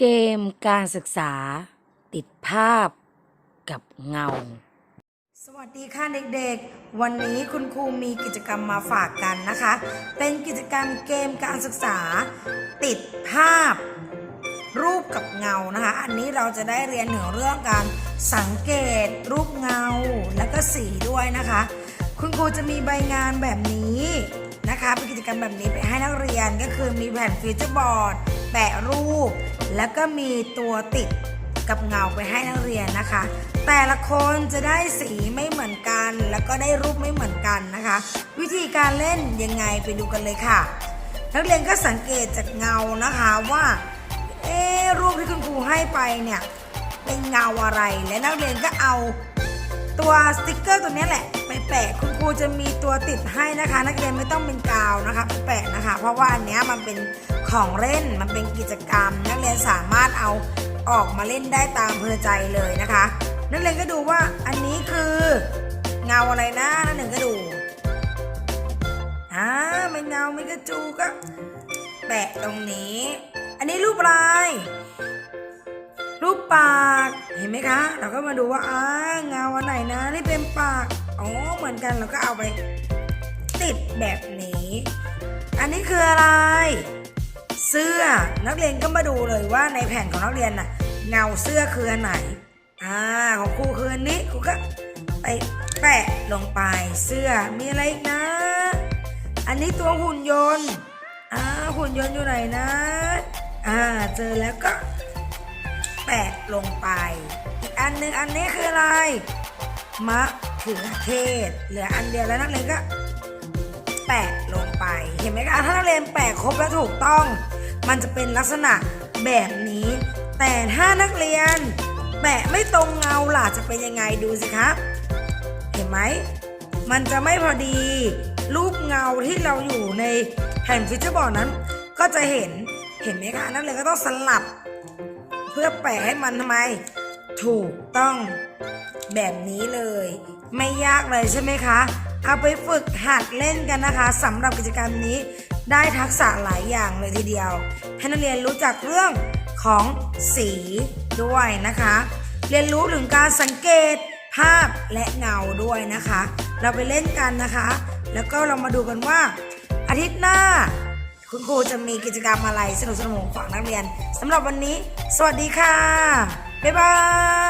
เกมการศึกษา ติดภาพกับเงา สวัสดีค่ะเด็กๆ วันนี้คุณครูมีกิจกรรมมาฝากกันนะคะ เป็นกิจกรรมเกมการศึกษา ติดภาพ รูปกับเงานะคะ อันนี้เราจะได้เรียนถึงเรื่องการสังเกต รูปเงาและก็สีด้วยนะคะ คุณครูจะมีใบงานแบบนี้นะคะเป็นกิจกรรมแบบนี้ไปให้นักเรียนก็คือมีแผ่นฟิวเจอร์บอร์ดแปะรูป แล้วก็มีตัวติดกับเงาไปให้นักเรียนนะคะ แต่ละคนจะได้สีไม่เหมือนกัน แล้วก็ได้รูปไม่เหมือนกันนะคะ วิธีการเล่นยังไงไปดูกันเลยค่ะ นักเรียนก็สังเกตจากเงานะคะว่าเอ๊รูปที่คุณครูให้ไปเนี่ยเป็นเงาอะไรและนักเรียนก็เอา ตัวสติกเกอร์ตัวนี้แหละไปแปะคุณครูจะมีตัวติดให้นะคะ นักเรียนไม่ต้องเป็นกาวนะคะไปแปะนะคะ เพราะว่าอันเนี้ยมันเป็นของเล่นมันเป็นกิจกรรม นักเรียนสามารถเอาออกมาเล่นได้ตามเพลินใจเลยนะคะ นักเรียนก็ดูว่าอันนี้คือเงาอะไรนะนักเรียนก็ดูอ่าไม่เงาไม่กระจูก็แปะตรงนี้ อันนี้รูปอะไรรูปปาก ห็นไหมคะ เราก็มาดูว่าอ้าเงาอันไหนนะนี่เป็นปากอ๋อเหมือนกันเราก็เอาไป ติดแบบนี้ อันนี้คืออะไร เสื้อนักเรียนก็มาดูเลยว่าในแผ่นของนักเรียนน่ะ เงาเสื้อคืออันไหนอ่าของครูคืออันนี้ครูก็ไปแปะลงไปเสื้อมีอะไรอีกนะ อันนี้ตัวหุ่นยนต์อ่าหุ่นยนต์อยู่ไหนนะ อ่าเจอแล้วก็ แปะลงไป อีกอันหนึ่งอันนี้คืออะไร มะเขือเทศ เหลืออันเดียวแล้วนักเรียนก็ แปะลงไปเห็นไหมคะถ้านักเรียนแปะครบและถูกต้อง มันจะเป็นลักษณะแบบนี้ แต่ถ้านักเรียน แปะไม่ตรงเงาล่ะจะเป็นยังไงดูสิครับเห็นไหมมันจะไม่พอดี รูปเงาที่เราอยู่ในแผ่นฟิชเชอร์บอร์ดนั้น ก็จะเห็นเห็นไหมคะนักเรียนก็ต้องสลับ เพื่อแปะให้มันทำไม ถูกต้องแบบนี้เลย ไม่ยากเลยใช่ไหมคะ เอาไปฝึกหัดเล่นกันนะคะสำหรับกิจกรรมนี้ได้ทักษะหลายอย่างเลยทีเดียวให้นักเรียนรู้จักเรื่องของสีด้วยนะคะ เรียนรู้ถึงการสังเกตภาพและเงาด้วยนะคะ เราไปเล่นกันนะคะ แล้วก็เรามาดูกันว่า อาทิตย์หน้า คุณครูจะมีกิจกรรมอะไรสนุกสนุกฝากนักเรียนสำหรับวันนี้ สวัสดีค่ะ บ๊ายบาย